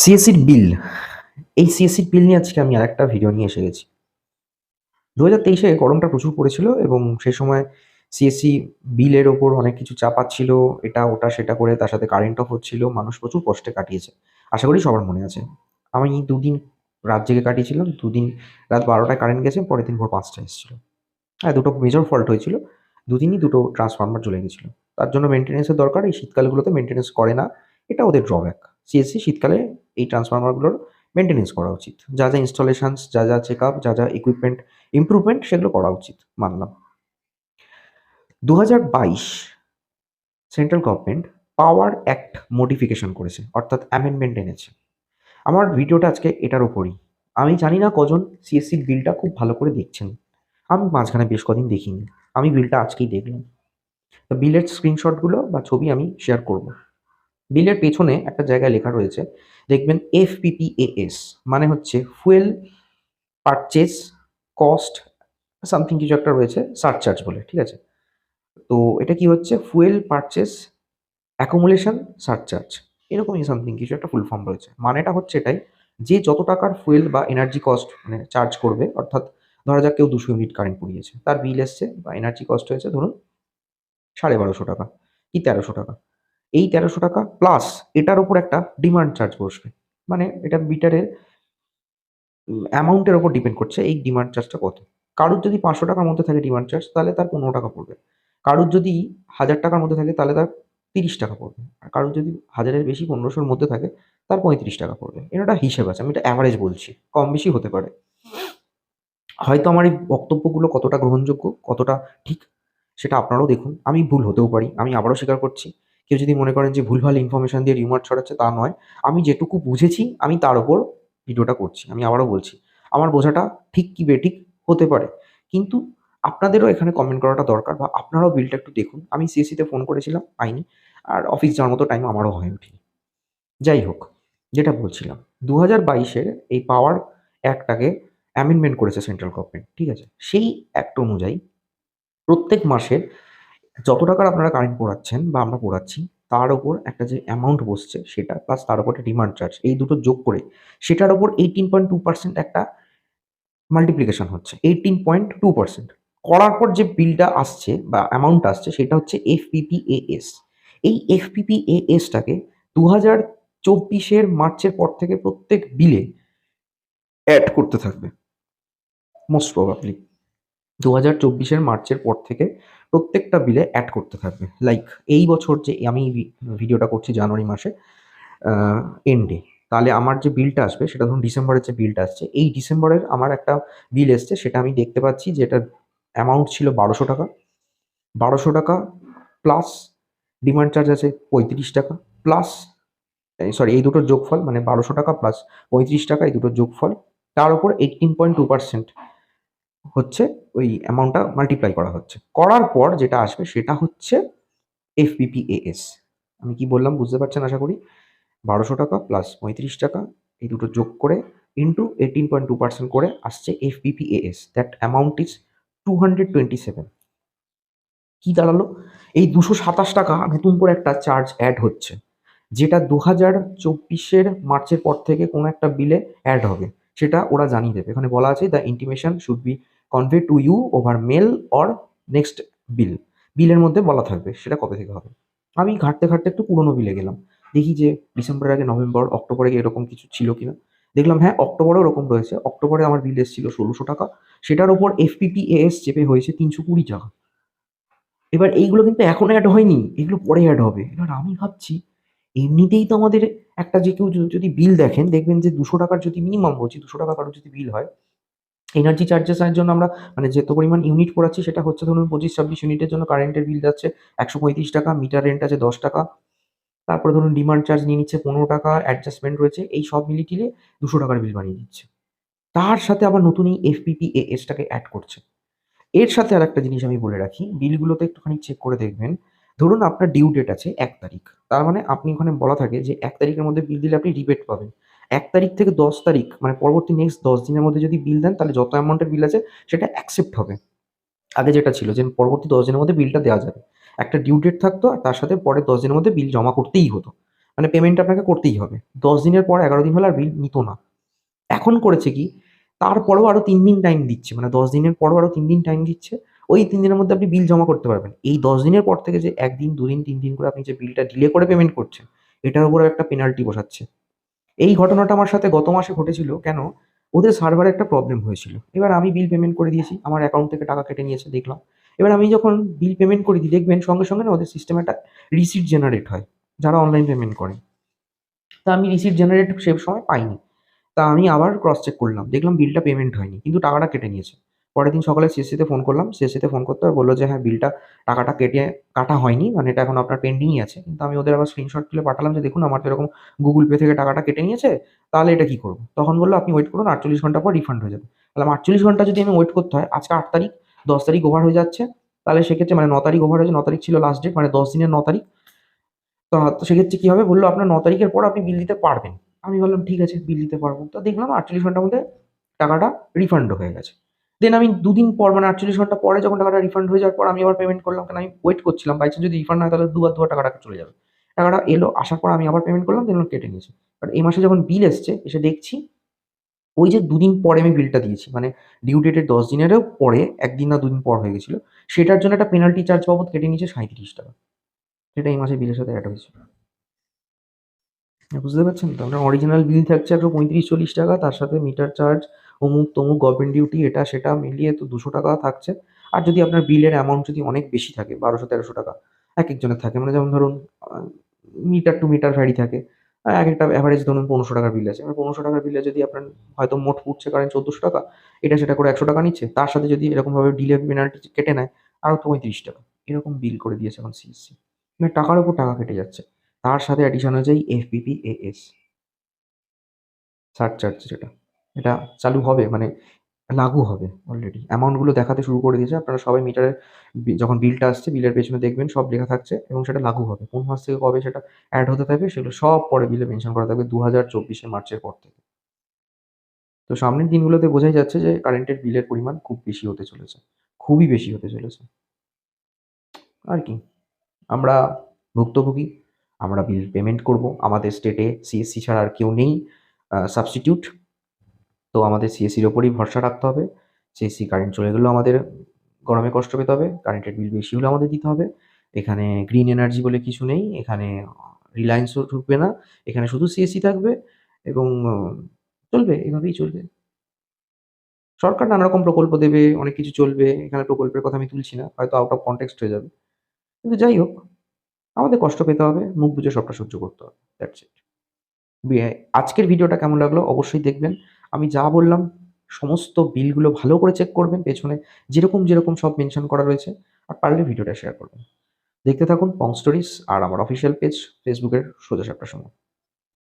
সিএসসির বিল এই সিএসসির বিল নিয়ে আজকে আমি আরেকটা ভিডিও নিয়ে এসে গেছি। দু হাজার তেইশে গরমটা প্রচুর পড়েছিল এবং সেই সময় সিএসসি বিলের ওপর অনেক কিছু চাপাচ্ছিল এটা, ওটা, সেটা করে তার সাথে কারেন্ট অফ হচ্ছিল, মানুষ প্রচুর কষ্টে কাটিয়েছে। আশা করি সবার মনে আছে। আমি দুদিন রাত জেগে কাটিয়েছিলাম, দুদিন রাত বারোটায় কারেন্ট গেছে, পরের দিন ভোর পাঁচটায় এসেছিল। হ্যাঁ দুটো মেজর ফল্ট হয়েছিল, দুদিনই দুটো ট্রান্সফরমার জ্বলে গেছিল। তার জন্য মেনটেন্যান্সের দরকার, এই শীতকালগুলোতে মেনটেন্যান্স করে না, এটা ওদের ড্রব্যাক সিএসসি শীতকালে এই ট্রান্সফরমারগুলোর মেনটেন্যান্স করা উচিত। যা যা ইনস্টলেশনস যা যা চেক আপ যা যা ইকুইপমেন্ট ইমপ্রুভমেন্ট সেগুলো করা উচিত, মানলাম। দু হাজার বাইশ central government power act modification করেছে, অর্থাৎ অ্যামেন্ডমেন্ট এনেছে। আমার ভিডিওটা আজকে এটার উপরই। আমি জানি না কজন সিএসসির বিলটা খুব ভালো করে দেখছেন। আমি মাঝখানে বেশ কদিন দেখিনি। আমি বিলটা আজকেই দেখলাম। তো বিলের স্ক্রিনশটগুলো বা ছবি আমি শেয়ার করব। বিলের পেছনে একটা জায়গায় লেখা রয়েছে, দেখবেন এফপিপিএএস মানে হচ্ছে ফুয়েল পারচেস কস্ট সামথিং কিছু একটা রয়েছে সারচার্জ বলে, ঠিক আছে? তো এটা কি হচ্ছে? ফুয়েল পারচেস অ্যাকোমোলেশন সারচার্জ এরকমই সামথিং কিছু একটা ফুল ফর্ম রয়েছে। মানেটা হচ্ছে এটাই, যে যত টাকার ফুয়েল বা এনার্জি কস্ট মানে চার্জ করবে, অর্থাৎ ধরা যাক কেউ দুশো ইউনিট কারেন্ট পুড়িয়েছে, তার বিল এসছে বা এনার্জি কস্ট হয়েছে, ধরুন সাড়ে বারোশো টাকা, কি তেরোশো টাকা। এই তেরোশো টাকা প্লাস এটার ওপর একটা ডিমান্ড চার্জ বসবে। মানে এটা মিটারের অ্যামাউন্টের ওপর ডিপেন্ড করছে এই ডিমান্ড চার্জটা কত। কারুর যদি পাঁচশো টাকার মধ্যে থাকে ডিমান্ড চার্জ তাহলে তার পনেরো টাকা পড়বে। কারুর যদি হাজার টাকার মধ্যে থাকে, তাহলে তার তিরিশ টাকা পড়বে। আর কারুর যদি হাজারের বেশি পনেরোশোর মধ্যে থাকে, তার পঁয়ত্রিশ টাকা পড়বে। এটা হিসেব আছে, আমি এটা অ্যাভারেজ বলছি, কম বেশি হতে পারে। হয়তো আমার এই বক্তব্যগুলো কতটা গ্রহণযোগ্য, কতটা ঠিক, সেটা আপনারাও দেখুন। আমি ভুল হতেও পারি, আমি আবারও স্বীকার করছি। কেউ যদি মনে করেন যে ভুলভাল ইনফরমেশন দিয়ে রিউমার ছড়াচ্ছে, তা নয়। আমি যেটুকু বুঝেছি, আমি তার ওপর ভিডিওটা করছি, আমি আবারও বলছি। আমার বোঝাটা ঠিক কি বেঠিক হতে পারে। কিন্তু আপনাদেরও এখানে কমেন্ট করাটা দরকার বা আপনারাও বিলটা একটু দেখুন। আমি সিএসিতে ফোন করেছিলাম, পাইনি। আর অফিস যাওয়ার মতো টাইম আমারও হয়ে ওঠেনি যাই হোক, যেটা বলছিলাম দু হাজার বাইশের এই পাওয়ার অ্যাক্টটাকে অ্যামেন্ডমেন্ট করেছে সেন্ট্রাল গভর্নমেন্ট ঠিক আছে? সেই অ্যাক্ট অনুযায়ী প্রত্যেক মাসে যত টাকার আপনারা কারেন্ট পোড়াচ্ছেন বা আমরা পোড়াচ্ছি, তার ওপর একটা যে অ্যামাউন্ট বসছে সেটা প্লাস তার ওপর ডিমান্ড চার্জ এই দুটো যোগ করে সেটার ওপর এইটিন পয়েন্ট টু পার্সেন্ট একটা মাল্টিপ্লিকেশন হচ্ছে এইটিন পয়েন্ট টু পার্সেন্ট করার পর যে বিলটা আসছে বা অ্যামাউন্ট আসছে সেটা হচ্ছে এফপিপিএএস এই এফপিপিএএসটাকে দু হাজার চব্বিশের মার্চের পর থেকে প্রত্যেক বিলে অ্যাড করতে থাকবে মোস্ট প্রবাবলি দু হাজার চব্বিশের মার্চের পর থেকে প্রত্যেকটা বিলে অ্যাড করতে থাকবে। লাইক এই বছর যে আমি ভিডিওটা করছি জানুয়ারি মাসে এন্ডে তাহলে আমার যে বিলটা আসবে, সেটা ধরুন ডিসেম্বরের যে বিলটা আসছে, এই ডিসেম্বরের আমার একটা বিল এসছে, সেটা আমি দেখতে পাচ্ছি যে অ্যামাউন্ট ছিল বারোশো টাকা। বারোশো টাকা প্লাস ডিমান্ড চার্জ আছে পঁয়ত্রিশ টাকা প্লাস সরি এই দুটোর যোগফল মানে বারোশো টাকা প্লাস পঁয়ত্রিশ টাকা, এই দুটোর যোগফল, তার উপর এইটিন পয়েন্ট টু পার্সেন্ট হচ্ছে ওই অ্যামাউন্টটা মাল্টিপ্লাই করা হচ্ছে। করার পর যেটা আসবে সেটা হচ্ছে এফপিপিএএস আমি কি বললাম বুঝতে পারছেন আশা করি? বারোশো টাকা প্লাস পঁয়ত্রিশ টাকা, এই দুটো যোগ করে into eighteen point two percent করে আসছে FPPAS that amount is two hundred twenty seven কী দাঁড়াল? এই দুশো সাতাশ টাকা নতুন করে একটা চার্জ অ্যাড হচ্ছে, যেটা দু হাজার চব্বিশের মার্চের পর থেকে কোনো একটা বিলে অ্যাড হবে। সেটা ওরা জানিয়ে দেবে। এখানে বলা আছে the intimation should be convey to you over mail or next bill বিলের মধ্যে বলা থাকবে, সেটা কবে থেকে হবে? আমি ঘাটতে ঘাটতে একটু পুরোনো বিলে গেলাম। দেখি যে ডিসেম্বরের আগে নভেম্বর, অক্টোবরে এরকম কিছু ছিল কিনা। দেখলাম হ্যাঁ অক্টোবরেও ওরকম রয়েছে। অক্টোবরে আমার বিল এসেছিল ষোলোশো টাকা। সেটার ওপর এফপিপিএস চেপে হয়েছে তিনশো কুড়ি টাকা। এবার এইগুলো কিন্তু এখন অ্যাড হয়নি। এগুলো পরে অ্যাড হবে। এবার আমি ভাবছি এমনিতেই তো আমাদের একটা যে কেউ যদি বিল দেখেন, দেখবেন যে দুশো টাকার যদি মিনিমাম বলছি, দুশো টাকা কারোর যদি বিল হয় এনার্জি চার্জেসের জন্য আমরা মানে যত পরিমাণ ইউনিট পড়াচ্ছি, সেটা হচ্ছে ধরুন পঁচিশ ছাব্বিশ ইউনিটের জন্য কারেন্টের বিল যাচ্ছে একশো পঁয়ত্রিশ টাকা মিটার রেন্ট আছে দশ টাকা, তারপরে ধরুন ডিমান্ড চার্জ নিয়ে নিচ্ছে পনেরো টাকা অ্যাডজাস্টমেন্ট রয়েছে, এই সব মিলিয়ে টিলে দুশো টাকার বিল বানিয়ে দিচ্ছে। তার সাথে আবার নতুন এই এফপিপি এসটাকে অ্যাড করছে। এর সাথে আর একটা জিনিস আমি বলে রাখি বিলগুলোতে একটুখানি চেক করে দেখবেন ধরুন আপনার ডিউ ডেট আছে এক তারিখ। তার মানে আপনি ওখানে বলা থাকে যে এক তারিখের মধ্যে বিল দিলে আপনি রিবেট পাবেন। এক তারিখ থেকে দশ তারিখ মানে পরবর্তী নেক্সট দশ দিনের মধ্যে যদি বিল দেন, তাহলে যত অ্যামাউন্টের বিল আছে, সেটা অ্যাকসেপ্ট হবে। আগে যেটা ছিল যে পরবর্তী দশ দিনের মধ্যে বিলটা দেওয়া যাবে। একটা ডিউ ডেট থাকতো আর তার সাথে পরের দশ দিনের মধ্যে বিল জমা করতেই হতো। মানে পেমেন্ট আপনাকে করতেই হবে। দশ দিনের পর এগারো দিন হলে আর বিল নিত না। এখন করেছে কি? তারপরেও আরও তিন দিন টাইম দিচ্ছে। মানে দশ দিনের পরও আরও তিন দিন টাইম দিচ্ছে। ওই তিন দিনের মধ্যে আপনি বিল জমা করতে পারবেন। এই দশ দিনের পর থেকে যে একদিন, দুদিন, তিন দিন করে আপনি যে বিলটা ডিলে করে পেমেন্ট করছেন, এটার উপরে একটা পেনাল্টি বসাচ্ছে। এই ঘটনাটা আমার সাথে গত মাসে ঘটেছিল। কেন? ওদের সার্ভারে একটা প্রবলেম হয়েছিল। এবার আমি বিল পেমেন্ট করে দিয়েছি। আমার অ্যাকাউন্ট থেকে টাকা কেটে নিয়েছে, দেখলাম। এবার আমি যখন বিল পেমেন্ট করে দিই দেখবেন সঙ্গে সঙ্গে না ওদের সিস্টেমে একটা রিসিট জেনারেট হয়, যারা অনলাইন পেমেন্ট করে। তা আমি রিসিট জেনারেট সে সময় পাইনি। তা আমি আবার ক্রস চেক করলাম। দেখলাম বিলটা পেমেন্ট হয়নি, কিন্তু টাকাটা কেটে নিয়েছে। পরের দিন সকালে সিএসসিতে ফোন করলাম। সিএসসিতে ফোন করতে বলল যে হ্যাঁ বিলটা টাকাটা কেটে, কাটা হয়নি। মানে এটা এখন আপনার পেন্ডিংই আছে। কিন্তু আমি ওদের আবার স্ক্রিনশট তুলে পাঠালাম যে, দেখুন, আমার তো এরকম গুগল পে থেকে টাকাটা কেটে নিয়েছে, তাহলে এটা কী করব? তখন বলল, আপনি ওয়েট করুন, আটচল্লিশ ঘণ্টা পর রিফান্ড হয়ে যাবে। তাহলে আটচল্লিশ ঘণ্টা যদি আমি ওয়েট করতে হয়, আজকে আট তারিখ, দশ তারিখ ওভার হয়ে যাচ্ছে, তাহলে সেক্ষেত্রে মানে ন তারিখ ওভার হয়েছে ন তারিখ ছিল লাস্ট ডেট মানে দশ দিনের ন তারিখ। তো সেক্ষেত্রে কী হবে? বলল, আপনার ন তারিখের পর আপনি বিল দিতে পারবেন। আমি বললাম, ঠিক আছে বিল দিতে পারব। তো দেখলাম, আটচল্লিশ ঘণ্টার মধ্যে টাকাটা রিফান্ড হয়ে গেছে। দেন আমি দুদিন পর মানে আটচল্লিশ ঘণ্টা পরে যখন টাকাটা রিফান্ড হয়ে যাওয়ার পর আমি আবার পেমেন্ট করলাম। কারণ আমি ওয়েট করছিলাম। বাই যদি রিফান্ড হয়, তাহলে দুবার দুবার টাকাটা চলে যাবে। টাকাটা এলো, আসার পর আমি আবার পেমেন্ট করলাম দেন কেটে নিয়েছে। বাট এই মাসে যখন বিল এসছে, এসে দেখছি, ওই যে দুদিন পরে আমি বিলটা দিয়েছি। মানে ডিউ ডেটের দশ দিনেরও পরে, একদিন না দুদিন পর হয়ে গেছিল। সেটার জন্য একটা পেনাল্টি চার্জ বাবদ কেটে নিয়েছে সাঁত্রিশ টাকা। সেটা এই মাসে বিলের সাথে অ্যাড হয়েছে বুঝতে পারছেন? তো আপনার অরিজিনাল বিল থাকছে একশো পঁয়ত্রিশ, চল্লিশ টাকা। তার সাথে মিটার চার্জ অমুক তমুক গভর্নমেন্ট ডিউটি এটা সেটা মিলিয়ে তো দুশো টাকা থাকছে। আর যদি আপনার বিলের অ্যামাউন্ট যদি অনেক বেশি থাকে, বারোশো, তেরোশো টাকা, এক একজনের থাকে। মানে যেমন ধরুন মিটার টু মিটার ভ্যারি থাকে। এক একটা অ্যাভারেজ ধরুন পনেরোশো টাকার বিল আছে। এবার পনেরোশো টাকার বিলে যদি আপনার হয়তো মোট উঠছে কারেন চোদ্দোশো টাকা, এটা সেটা করে একশো টাকা নিচ্ছে, তার সাথে যদি এরকমভাবে ডিলে পেনাল্টি কেটে নেয় আরও পঁয়ত্রিশ টাকা। এরকম বিল করে দিয়েছে এখন সিএসসি মানে টাকার উপর টাকা কেটে যাচ্ছে। তার সাথে অ্যাডিশন হয়ে যায় এফবিপি এএস সারচার্জ যেটা। এটা চালু হবে মানে লাগু হবে অলরেডি অ্যামাউন্টগুলো দেখাতে শুরু করে দিয়েছে, আপনারা সবাই মিটারে যখন বিলটা আসছে বিলের পেছনে দেখবেন, সব লেখা থাকছে এবং সেটা লাগু হবে। কোন মাস থেকে কবে সেটা অ্যাড হতে থাকবে, সেগুলো সব পরে বিলে মেনশন করা থাকবে দু হাজার চব্বিশে মার্চের পর থেকে। তো সামনের দিনগুলোতে বোঝাই যাচ্ছে যে কারেন্টের বিলের পরিমাণ খুব বেশি হতে চলেছে, খুবই বেশি হতে চলেছে। আর কি, আমরা ভুক্তভোগী, আমরা বিল পেমেন্ট করব, আমাদের স্টেটে সিএসসি ছাড়া আর কেউ নেই। সাবস্টিটিউট তো আমাদের সিএসসির ওপরেই ভরসা রাখতে হবে। সিএসসি কারেন্ট চলে গেলেও আমাদের গরমে কষ্ট পেতে হবে কারেন্টের বিল বেশি হলে আমাদের দিতে হবে। এখানে গ্রিন এনার্জি বলে কিছু নেই, এখানে রিলায়েন্সও ঢুকবে না, এখানে শুধু সিএসসি থাকবে এবং চলবে, এভাবেই চলবে। সরকার নানা রকম প্রকল্প দেবে, অনেক কিছু চলবে, এখানে প্রকল্পের কথা আমি তুলছি না, হয়তো আউট অফ কনটেক্সট হয়ে যাবে। কিন্তু যাই হোক, আমাদের কষ্ট পেতে হবে, মুখ বুঝে সবটা সহ্য করতে হবে দ্যাটস ইট আজকের ভিডিওটা কেমন লাগল? অবশ্যই দেখবেন। আমি যা বললাম, সমস্ত বিলগুলো ভালো করে চেক করবেন, পেছনে যেরকম যেরকম সব মেনশন করা রয়েছে, আর পারলে ভিডিওটা শেয়ার করবেন। দেখতে থাকুন পং স্টোরিজ আর আমার অফিসিয়াল পেজ ফেসবুকের সোজা সাপটার সময়